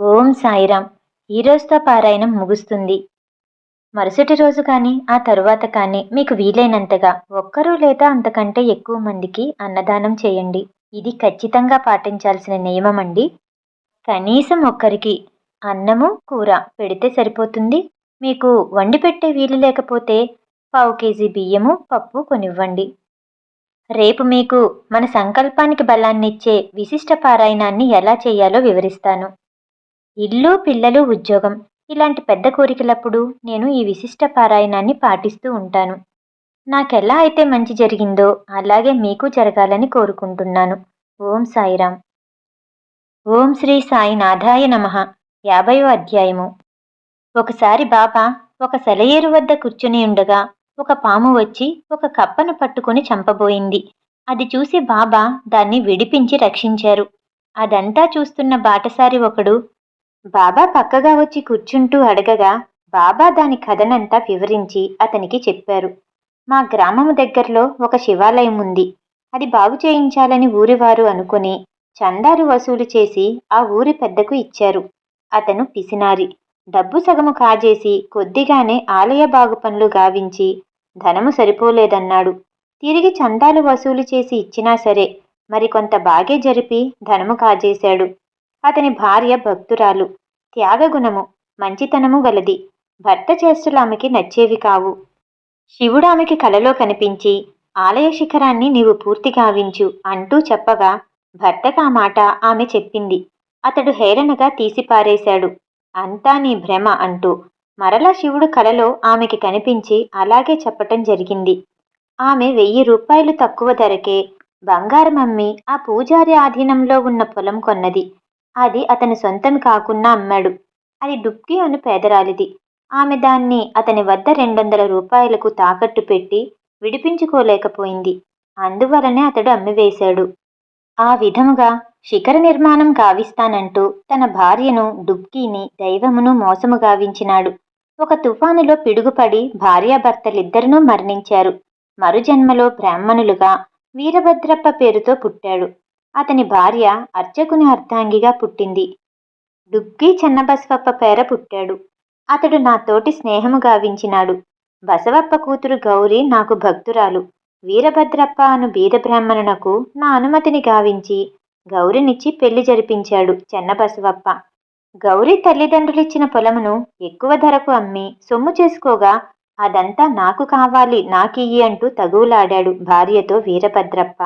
ఓం సాయిరాం ఈరోజుతో పారాయణం ముగుస్తుంది. మరుసటి రోజు కానీ ఆ తరువాత కానీ మీకు వీలైనంతగా ఒక్కరు లేదా అంతకంటే ఎక్కువ మందికి అన్నదానం చేయండి. ఇది ఖచ్చితంగా పాటించాల్సిన నియమం అండి. కనీసం ఒక్కరికి అన్నము కూర పెడితే సరిపోతుంది. మీకు వండి పెట్టే వీలు లేకపోతే పావు కేజీ బియ్యము పప్పు కొనివ్వండి. రేపు మీకు మన సంకల్పానికి బలాన్నిచ్చే విశిష్ట పారాయణాన్ని ఎలా చేయాలో వివరిస్తాను. ఇల్లు పిల్లలు ఉద్యోగం. ఇలాంటి పెద్ద కోరికలప్పుడు నేను ఈ విశిష్ట పారాయణాన్ని పాటిస్తూ ఉంటాను. నాకెలా అయితే మంచి జరిగిందో అలాగే మీకు జరగాలని కోరుకుంటున్నాను. ఓం సాయిరామ్. ఓం శ్రీ సాయి నాథాయ నమ. యాభైవ అధ్యాయము. ఒకసారి బాబా ఒక సెలయేరు వద్ద కూర్చుని ఉండగా ఒక పాము వచ్చి ఒక కప్పను పట్టుకుని చంపబోయింది. అది చూసి బాబా దాన్ని విడిపించి రక్షించారు. అదంతా చూస్తున్న బాటసారి ఒకడు బాబా పక్కగా వచ్చి కూర్చుంటూ అడగగా బాబా దాని కథనంతా వివరించి అతనికి చెప్పారు. మా గ్రామము దగ్గరలో ఒక శివాలయం ఉంది. అది బాగు చేయించాలని ఊరివారు అనుకుని చందాలు వసూలు చేసి ఆ ఊరి పెద్దకు ఇచ్చారు. అతను పిసినారి. డబ్బు సగము కాజేసి కొద్దిగానే ఆలయ బాగు పనులు గావించి ధనము సరిపోలేదన్నాడు. తిరిగి చందాలు వసూలు చేసి ఇచ్చినా సరే మరికొంత బాగే జరిపి ధనము కాజేశాడు. అతని భార్య భక్తురాలు. త్యాగగుణము మంచితనము గలది. భర్త చేష్టలు ఆమెకి నచ్చేవి కావు. శివుడు ఆమెకి కలలో కనిపించి ఆలయ శిఖరాన్ని నీవు పూర్తిగావించు అంటూ చెప్పగా భర్తకు ఆ మాట ఆమె చెప్పింది. అతడు హేళనగా తీసిపారేశాడు. అంతా నీ భ్రమ అంటూ మరలా శివుడు కలలో ఆమెకి కనిపించి అలాగే చెప్పటం జరిగింది. ఆమె వెయ్యి రూపాయలు తక్కువ ధరకే బంగారం అమ్మి ఆ పూజారి ఆధీనంలో ఉన్న పొలం కొన్నది. అది అతని సొంతం కాకుండా అమ్మాడు. అది డుక్కి అను పేదరాలిది. ఆమె దాన్ని అతని వద్ద రెండు వందల రూపాయలకు తాకట్టు పెట్టి విడిపించుకోలేకపోయింది. అందువలనే అతడు అమ్మివేశాడు. ఆ విధముగా శిఖర నిర్మాణం గావిస్తానంటూ తన భార్యను డుబ్కీని దైవమును మోసము గావించినాడు. ఒక తుఫానులో పిడుగుపడి భార్యాభర్తలిద్దరినూ మరణించారు. మరుజన్మలో బ్రాహ్మణులుగా వీరభద్రప్ప పేరుతో పుట్టాడు. అతని భార్య అర్చకుని అర్ధాంగిగా పుట్టింది. డుగ్గి చెన్నబసవప్ప పేర పుట్టాడు. అతడు నాతోటి స్నేహము గావించినాడు. బసవప్ప కూతురు గౌరి నాకు భక్తురాలు. వీరభద్రప్ప అను బీద బ్రాహ్మణునకు నా అనుమతిని గావించి గౌరినిచ్చి పెళ్ళి జరిపించాడు చెన్నబసవప్ప. గౌరీ తల్లిదండ్రులిచ్చిన పొలమును ఎక్కువ ధరకు అమ్మి సొమ్ము చేసుకోగా అదంతా నాకు కావాలి నాకియ్యి అంటూ తగువులాడాడు భార్యతో వీరభద్రప్ప.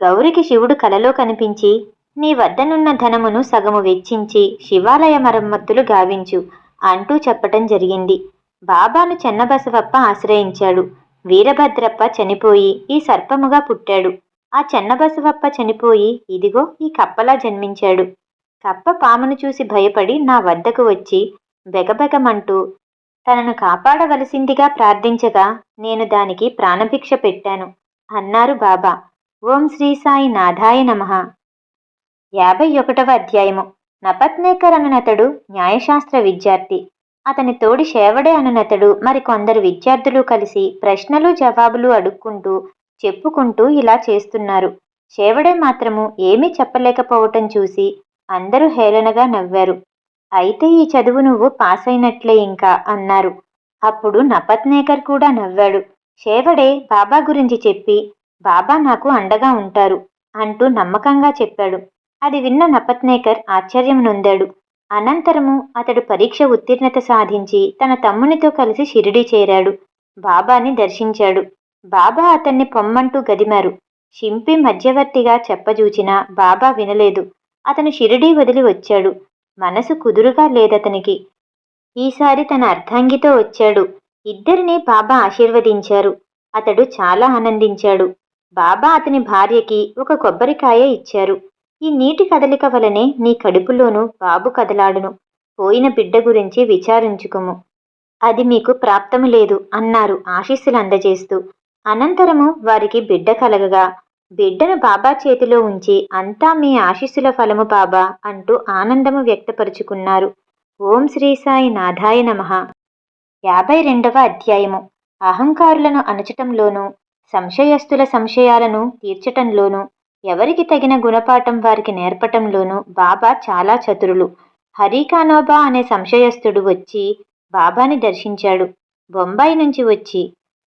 గౌరికి శివుడు కలలో కనిపించి నీ వద్దనున్న ధనమును సగము వెచ్చించి శివాలయ మరమ్మత్తులు గావించు అంటూ చెప్పటం జరిగింది. బాబాను చెన్నబసవప్ప ఆశ్రయించాడు. వీరభద్రప్ప చనిపోయి ఈ సర్పముగా పుట్టాడు. ఆ చెన్నబసవప్ప చనిపోయి ఇదిగో ఈ కప్పలా జన్మించాడు. కప్ప పామును చూసి భయపడి నా వద్దకు వచ్చి బెగబెగమంటూ తనను కాపాడవలసిందిగా ప్రార్థించగా నేను దానికి ప్రాణభిక్ష పెట్టాను అన్నారు బాబా. ఓం శ్రీ సాయి నాథాయ నమ. యాభై ఒకటవ అధ్యాయము. నపత్నేకర్ అనునతడు న్యాయశాస్త్ర విద్యార్థి. అతని తోడి శేవడే అనునతడు. మరికొందరు విద్యార్థులు కలిసి ప్రశ్నలు జవాబులు అడుక్కుంటూ చెప్పుకుంటూ ఇలా చేస్తున్నారు. శేవడే మాత్రము ఏమీ చెప్పలేకపోవటం చూసి అందరూ హేళనగా నవ్వారు. అయితే ఈ చదువు నువ్వు పాస్ అయినట్లే ఇంకా అన్నారు. అప్పుడు నపత్నేకర్ కూడా నవ్వాడు. శేవడే బాబా గురించి చెప్పి బాబా నాకు అండగా ఉంటారు అంటూ నమ్మకంగా చెప్పాడు. అది విన్న నపత్నేకర్ ఆశ్చర్యం నొందాడు. అనంతరము అతడు పరీక్ష ఉత్తీర్ణత సాధించి తన తమ్మునితో కలిసి షిరిడి చేరాడు. బాబాని దర్శించాడు. బాబా అతన్ని పొమ్మంటూ గదిమారు. షింపి మధ్యవర్తిగా చెప్పజూచినా బాబా వినలేదు. అతను షిరిడీ వదిలి వచ్చాడు. మనసు కుదురుగా లేదతనికి. ఈసారి తన అర్ధాంగితో వచ్చాడు. ఇద్దరిని బాబా ఆశీర్వదించారు. అతడు చాలా ఆనందించాడు. బాబా అతని భార్యకి ఒక కొబ్బరికాయ ఇచ్చారు. ఈ నీటి కదలిక వలనే నీ కడుపులోనూ బాబు కదలాడును. పోయిన బిడ్డ గురించి విచారించుకుము. అది మీకు ప్రాప్తము లేదు అన్నారు ఆశీస్సులు అందజేస్తూ. అనంతరము వారికి బిడ్డ కలగగా బిడ్డను బాబా చేతిలో ఉంచి అంతా మీ ఆశీస్సుల ఫలము బాబా అంటూ ఆనందము వ్యక్తపరుచుకున్నారు. ఓం శ్రీ సాయి నాథాయ నమ. యాభై రెండవ అధ్యాయము. అహంకారులను అణచటంలోనూ సంశయస్తుల సంశయాలను తీర్చటంలోనూ ఎవరికి తగిన గుణపాఠం వారికి నేర్పటంలోనూ బాబా చాలా చతురులు. హరికానోబా అనే సంశయస్థుడు వచ్చి బాబాని దర్శించాడు. బొంబాయి నుంచి వచ్చి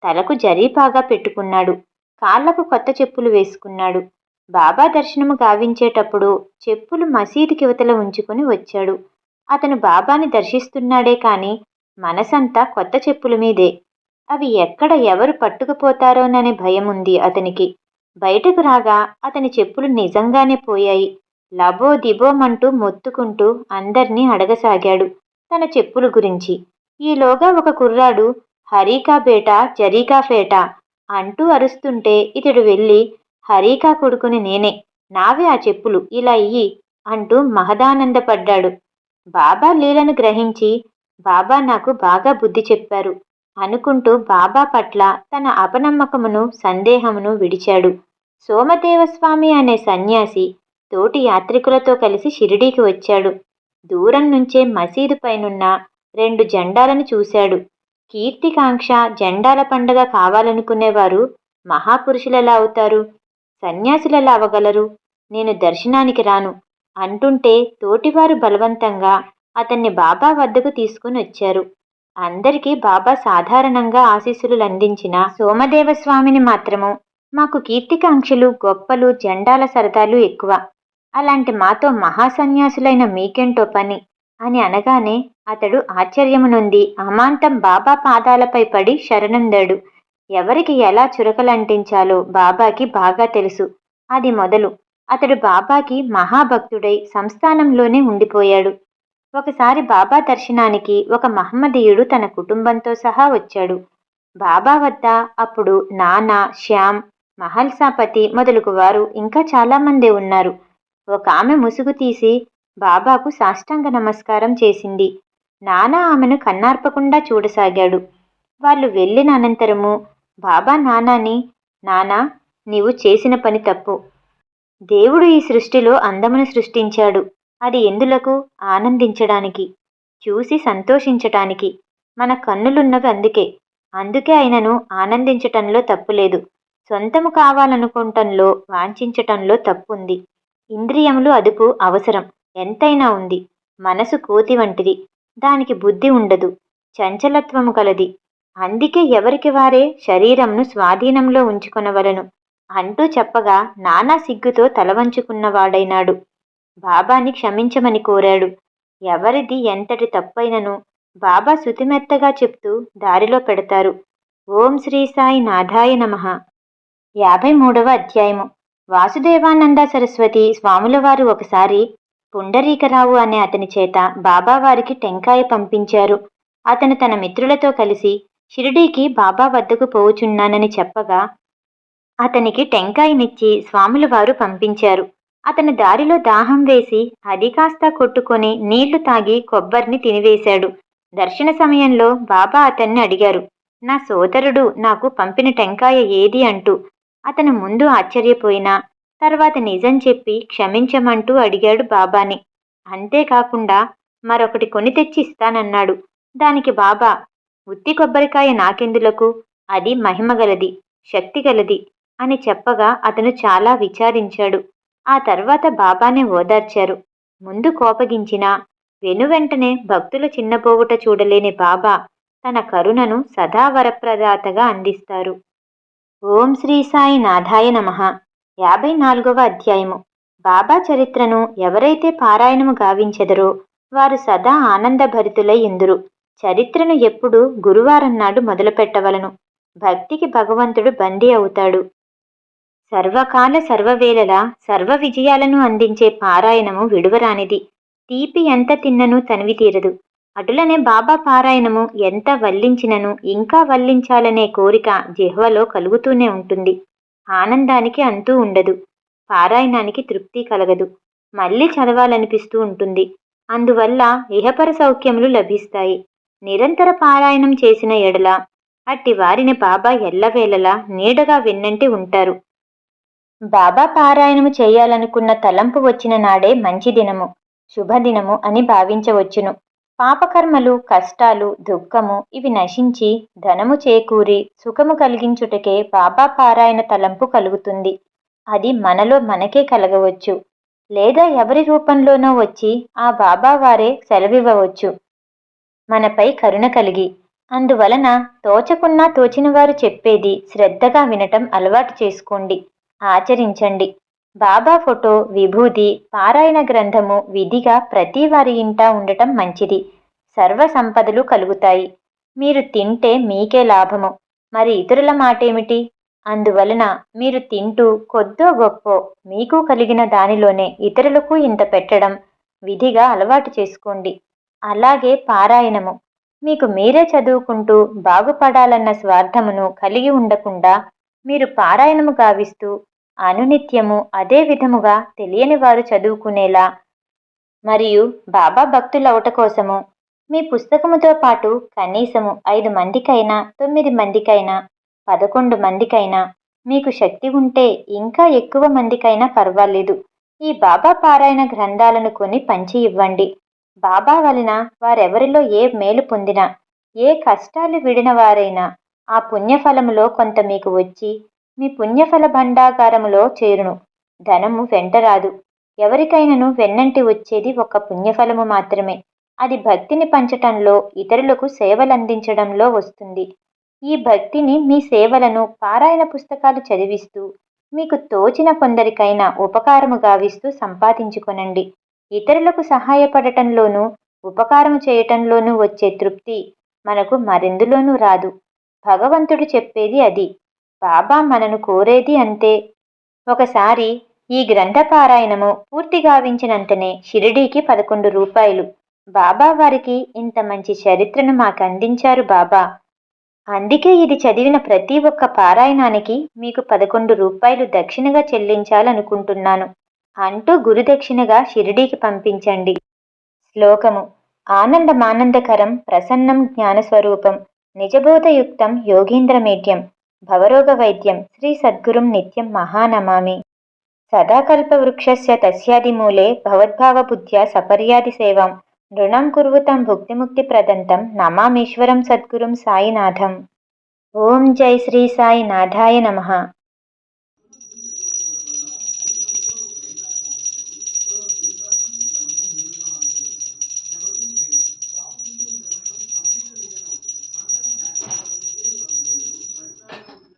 తలకు జరీపాగా పెట్టుకున్నాడు. కాళ్ళకు కొత్త చెప్పులు వేసుకున్నాడు. బాబా దర్శనము గావించేటప్పుడు చెప్పులు మసీదు యువతల ఉంచుకొని వచ్చాడు. అతను బాబాని దర్శిస్తున్నాడే కాని మనసంతా కొత్త చెప్పుల మీదే. అవి ఎక్కడ ఎవరు పట్టుకుపోతారోననే భయం ఉంది అతనికి. బయటకు రాగా అతని చెప్పులు నిజంగానే పోయాయి. లబో దిబోమంటూ మొత్తుకుంటూ అందర్నీ అడగసాగాడు తన చెప్పుల గురించి. ఈలోగా ఒక కుర్రాడు హరీకా బేట జరీకా ఫేట అంటూ అరుస్తుంటే ఇతడు వెళ్ళి హరీకా కొడుకుని నేనే నావే ఆ చెప్పులు ఇలా ఇయ్యి అంటూ మహదానందపడ్డాడు. బాబా లీలను గ్రహించి బాబా నాకు బాగా బుద్ధి చెప్పారు. అనుకుంటూ బాబా పట్ల తన అపనమ్మకమును సందేహమును విడిచాడు. సోమదేవస్వామి అనే సన్యాసి తోటి యాత్రికులతో కలిసి షిరిడీకి వచ్చాడు. దూరం నుంచే మసీదు పైనున్న రెండు జెండాలను చూశాడు. కీర్తికాంక్ష జెండాల పండగ కావాలనుకునేవారు మహాపురుషులెలా అవుతారు. సన్యాసులెలా అవగలరు నేను దర్శనానికి రాను అంటుంటే తోటివారు బలవంతంగా అతన్ని బాబా వద్దకు తీసుకుని వచ్చారు. అందరికీ బాబా సాధారణంగా ఆశీస్సులు అందించిన సోమదేవస్వామిని మాత్రము. మాకు కీర్తికాంక్షలు గొప్పలు జెండాల సరదాలు ఎక్కువ. అలాంటి మాతో మహాసన్యాసులైన మీకేంటో పని? అని అనగానే అతడు ఆశ్చర్యము నుండి అమాంతం బాబా పాదాలపై పడి శరణందాడు ఎవరికి ఎలా చురకలంటించాలో బాబాకి బాగా తెలుసు. అది మొదలు. అతడు బాబాకి మహాభక్తుడై సంస్థానంలోనే ఉండిపోయాడు. ఒకసారి బాబా దర్శనానికి ఒక మహమ్మదీయుడు తన కుటుంబంతో సహా వచ్చాడు. బాబా వద్ద అప్పుడు నానా శ్యామ్ మహల్సాపతి మొదలుగు వారు ఇంకా చాలామంది ఉన్నారు. ఒక ఆమె ముసుగు తీసి బాబాకు సాష్టాంగ నమస్కారం చేసింది. నానా ఆమెను కన్నార్పకుండా చూడసాగాడు. వాళ్ళు వెళ్ళిన అనంతరము బాబా నానాని నానా నీవు చేసిన పని తప్పు. దేవుడు ఈ సృష్టిలో అందమును సృష్టించాడు. అది ఎందులకు? ఆనందించడానికి చూసి సంతోషించటానికి. మన కన్నులున్నవి అందుకే. అందుకే ఆయనను ఆనందించటంలో తప్పులేదు. సొంతము కావాలనుకుంటంలో వాంఛించటంలో తప్పుంది. ఇంద్రియములు అదుపు అవసరం. ఎంతైనా ఉంది. మనసు కోతి వంటిది. దానికి బుద్ధి ఉండదు. చంచలత్వము కలది. అందుకే ఎవరికి వారే శరీరంను స్వాధీనంలో ఉంచుకొనవలను. అంటూ చెప్పగా నానా సిగ్గుతో తలవంచుకున్నవాడైనాడు. బాబాని క్షమించమని కోరాడు. ఎవరిది ఎంతటి తప్పైనను బాబా శుతిమెత్తగా చెప్తూ దారిలో పెడతారు. ఓం శ్రీ సాయి నాథాయ నమ. యాభై మూడవ అధ్యాయము. వాసుదేవానంద సరస్వతి స్వాములవారు ఒకసారి పుండరీకరావు అనే అతని చేత బాబా వారికి టెంకాయ పంపించారు. అతను తన మిత్రులతో కలిసి షిరిడీకి బాబా వద్దకు పోవుచున్నానని చెప్పగా అతనికి టెంకాయనిచ్చి స్వాముల వారు పంపించారు. అతను దారిలో దాహం వేసి అది కాస్త కొట్టుకొని నీళ్ళు తాగి కొబ్బరిని తినివేశాడు. దర్శన సమయంలో బాబా అతన్ని అడిగారు నా సోదరుడు నాకు పంపిన టెంకాయ ఏది అంటూ? అతను ముందు ఆశ్చర్యపోయినా తర్వాత నిజం చెప్పి క్షమించమంటూ అడిగాడు బాబాని. అంతేకాకుండా మరొకటి కొని తెచ్చి ఇస్తానన్నాడు. దానికి బాబా ఉత్తి కొబ్బరికాయ నాకెందులకు? అది మహిమగలది శక్తిగలది అని చెప్పగా అతను చాలా విచారించాడు. ఆ తర్వాత బాబానే ఓదార్చారు. ముందు కోపగించినా వెనువెంటనే భక్తుల చిన్నపోగుట చూడలేని బాబా తన కరుణను సదా వరప్రదాతగా అందిస్తారు. ఓం శ్రీ సాయి నాథాయ నమ. యాభై నాలుగవ అధ్యాయము. బాబా చరిత్రను ఎవరైతే పారాయణము గావించెదరో వారు సదా ఆనందభరితులై ఎందురు చరిత్రను ఎప్పుడు గురువారం నాడు మొదలుపెట్టవలను. భక్తికి భగవంతుడు బందీ అవుతాడు. సర్వకాల సర్వవేళలా సర్వ విజయాలను అందించే పారాయణము విడువరానిది. తీపి ఎంత తిన్నను తనివి తీరదు. అటులనే బాబా పారాయణము ఎంత వల్లించినను ఇంకా వల్లించాలనే కోరిక జిహ్వలో కలుగుతూనే ఉంటుంది. ఆనందానికి అంతూ ఉండదు. పారాయణానికి తృప్తి కలగదు. మళ్ళీ చదవాలనిపిస్తూ ఉంటుంది. అందువల్ల ఇహపర సౌఖ్యములు లభిస్తాయి. నిరంతర పారాయణం చేసిన ఎడల అట్టి వారిని బాబా ఎల్లవేళలా నీడగా విన్నంటి ఉంటారు. బాబా పారాయణము చేయాలనుకున్న తలంపు వచ్చిన నాడే మంచి దినము శుభదినము అని భావించవచ్చును. పాపకర్మలు కష్టాలు దుఃఖము ఇవి నశించి ధనము చేకూరి సుఖము కలిగించుటకే బాబా పారాయణ తలంపు కలుగుతుంది. అది మనలో మనకే కలగవచ్చు. లేదా ఎవరి రూపంలోనో వచ్చి ఆ బాబా వారే సెలవివ్వవచ్చు. మనపై కరుణ కలిగి అందువలన తోచకున్నా తోచిన వారు చెప్పేది శ్రద్ధగా వినటం అలవాటు చేసుకోండి. ఆచరించండి. బాబా ఫోటో విభూది పారాయణ గ్రంథము విధిగా ప్రతి వారి ఇంటా ఉండటం మంచిది. సర్వ సంపదలు కలుగుతాయి. మీరు తింటే మీకే లాభము. మరి ఇతరుల మాటేమిటి? అందువలన మీరు తింటూ కొద్దో గొప్పో మీకు కలిగిన దానిలోనే ఇతరులకు ఇంత పెట్టడం విధిగా అలవాటు చేసుకోండి. అలాగే పారాయణము. మీకు మీరే చదువుకుంటూ బాగుపడాలన్న స్వార్థమును కలిగి ఉండకుండా మీరు పారాయణము గావిస్తూ అనునిత్యము అదే విధముగా తెలియని వారు చదువుకునేలా. మరియు బాబా భక్తులవట కోసము మీ పుస్తకముతో పాటు కనీసము ఐదు మందికైనా తొమ్మిది మందికైనా పదకొండు మందికైనా మీకు శక్తి ఉంటే ఇంకా ఎక్కువ మందికైనా పర్వాలేదు. ఈ బాబా పారాయణ గ్రంథాలను కొని పంచి ఇవ్వండి. బాబా వలన వారెవరిలో ఏ మేలు పొందినా ఏ కష్టాలు విడిన వారైనా ఆ పుణ్యఫలములో కొంత మీకు వచ్చి మీ పుణ్యఫల భండాగారములో చేరును. ధనము వెంటరాదు ఎవరికైనను వెన్నంటి వచ్చేది ఒక పుణ్యఫలము మాత్రమే. అది భక్తిని పంచటంలో ఇతరులకు సేవలందించడంలో వస్తుంది. ఈ భక్తిని మీ సేవలను పారాయణ పుస్తకాలు చదివిస్తూ మీకు తోచిన కొందరికైనా ఉపకారము గావిస్తూ సంపాదించుకొనండి. ఇతరులకు సహాయపడటంలోనూ ఉపకారం చేయటంలోనూ వచ్చే తృప్తి మనకు మరెందులోనూ రాదు. భగవంతుడు చెప్పేది అది. బాబా మనను కోరేది అంతే. ఒకసారి ఈ గ్రంథ పారాయణము పూర్తి గావించినంతనే షిరిడీకి పదకొండు రూపాయలు. బాబా వారికి ఇంత మంచి చరిత్రను మాకు అందించారు బాబా. అందుకే ఇది చదివిన ప్రతి ఒక్క పారాయణానికి మీకు పదకొండు రూపాయలు దక్షిణగా చెల్లించాలనుకుంటున్నాను. అంటూ గురుదక్షిణగా షిరిడీకి పంపించండి. శ్లోకము. ఆనందమానందకరం ప్రసన్నం జ్ఞానస్వరూపం. నిజబోధయుక్తం యోగీంద్రమేట్యం భవరోగ వైద్యం శ్రీ సద్గురుం నిత్యం మహానమామి సదాకల్పవృక్షస్య తస్యాదిమూలే భవద్భావబుద్ధ్యా సపర్యాది సేవాం నృణం కుర్వుతం భుక్తిముక్తిప్రదంతం నమామీశ్వరం సద్గురుం సాయినాథం ఓం జై శ్రీ సాయినాథాయ నమ